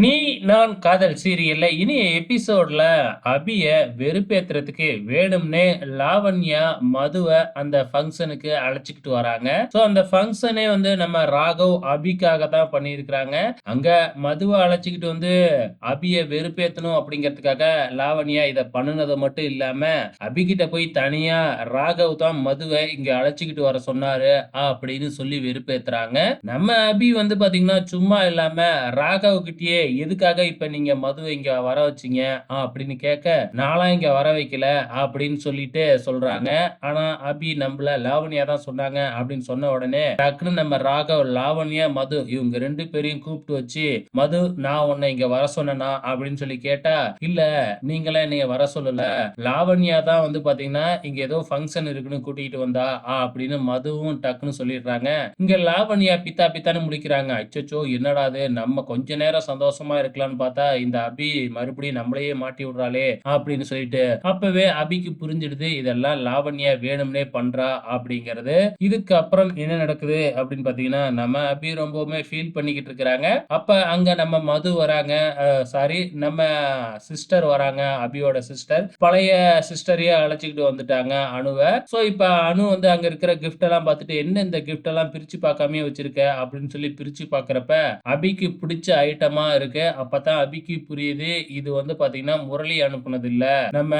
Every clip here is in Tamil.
நீ நான் காதல் சீரியல்ல இனி எபிசோட்ல அபிய வெறுப்பேத்துறதுக்கு வேணும்னே லாவண்யா மதுவ அந்த ஃபங்க்ஷனுக்கு அழைச்சிக்கிட்டு வராங்க. சோ அந்த ஃபங்க்ஷனே வந்து நம்ம ராகவ் அபிக்காக தான் பண்ணியிருக்கிறாங்க. அங்க மதுவை அழைச்சிக்கிட்டு வந்து அபிய வெறுப்பேத்தணும் அப்படிங்கிறதுக்காக லாவண்யா இத பண்ணுனது மட்டும் இல்லாம அபிகிட்ட போய் தனியா ராகவ் தான் மதுவை இங்க அழைச்சிக்கிட்டு வர சொன்னாரு அப்படின்னு சொல்லி வெறுப்பேத்துறாங்க. நம்ம அபி வந்து பாத்தீங்கன்னா சும்மா இல்லாம ராகவ் கிட்டயே எதுக்காக இப்ப நீங்க மது இங்க வர வச்சீங்க? அப்படின்னு கேட்க நானும் இங்க வர வைக்கல அப்படின்னு சொல்லிட்டு சொல்றாங்க. ஆனா அபி நம்மள லாவண்யா தான் சொன்னாங்க அப்படின்னு சொன்ன உடனே டக்குன்னு நம்ம ராகவ் லாவண்யா மது இவங்க ரெண்டு பேரையும் கூப்பிட்டு வச்சு மது நான் உன்னை இங்க வர சொன்னா அப்படின்னு சொல்லி கேட்டா இல்ல நீங்களே என்னைய வர சொல்லல. லாவண்யா தான் வந்து பாத்தீங்கன்னா இங்க ஏதோ ஃபங்க்ஷன் இருக்குன்னு கூட்டிகிட்டு வந்தா. அப்படின்னு மதுவும் டக்குன்னு சொல்லிடுறாங்க. இங்க லாவண்யா பித்தா பித்தான்னு முடிக்கிறாங்க அச்சோ என்னடாது நம்ம கொஞ்ச நேரம் சந்தோஷமா இருக்கலாம்னு பார்த்தா இந்த அபி மறுபடியும் நம்மளையே மாட்டி விடுறாளே அப்படின்னு சொல்லிட்டு அப்பவே அபிக்கு புரிஞ்சிடுது இதெல்லாம் லாவண்யா வேணும்னே பண்றா அப்படிங்கறது. இதுக்கு அப்புறம் என்ன நடக்குது அப்படின்னு பாத்தீங்கன்னா நம்ம அபி ரொம்பவுமே ஃபீல் பண்ணிக்கிட்டு இருக்கிறாங்க. அப்ப அங்க நம்ம மது வராங்க சாரி நம்ம சிஸ்டர் வராங்க அபியோட சிஸ்டர் பழைய சிஸ்டரையே அழைச்சிக்கிட்டு வந்துட்டாங்க அணுவை சோ இப்ப அணு வந்து அங்க இருக்கிற கிஃப்ட் எல்லாம் பார்த்துட்டு என்ன இந்த கிஃப்ட் எல்லாம் பிரிச்சு பார்க்காம வச்சிருக்க? அப்படின்னு சொல்லி பிரிச்சு பாக்குறப்ப அபிக்கு பிடிச்ச ஐட்டமா இருக்கு. அப்பதான் அபிக்கு புரியுது. இது வந்து பாத்தீங்கன்னா முரளி அனுப்புனது இல்ல நம்ம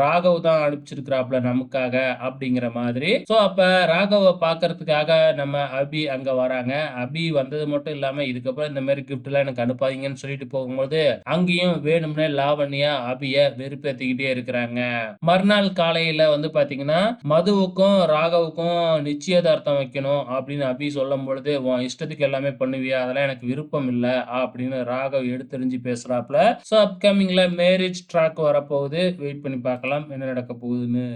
ராகவ் தான் அனுப்பிச்சிருக்கிறாப்ல நமக்காக அப்படிங்கிற மாதிரி. சோ அப்ப ராகவ பாக்குறதுக்காக நம்ம அபி அங்க வராங்க. அபி வந்தது மட்டும் இல்லாம இதுக்கப்புறம் இந்த மாதிரி கிஃப்ட் எல்லாம் எனக்கு அனுப்பாதீங்கன்னு சொல்லிட்டு போகும்போது அங்கேயும் வேணும்னே லாவண்யா அபிய வெறுப்பேத்திக்கிட்டே இருக்கிறாங்க. மறுநாள் காலையில வந்து பாத்தீங்கன்னா மதுவுக்கும் ராகவுக்கும் நிச்சயதார்த்தம் வைக்கணும் அப்படின்னு அபி சொல்லும் பொழுது உன் இஷ்டத்துக்கு எல்லாமே பண்ணுவியா? அதெல்லாம் எனக்கு விருப்பம் இல்லை அப்படின்னு ராகவ் எடுத்து தெரிஞ்சு பேசுறாப்புல ஸோ அப்கமிங்ல மேரேஜ் ட்ராக் வரப்போகுது. வெயிட் பண்ணி பார்க்கலாம். என்ன நடக்க போகுதுன்னு.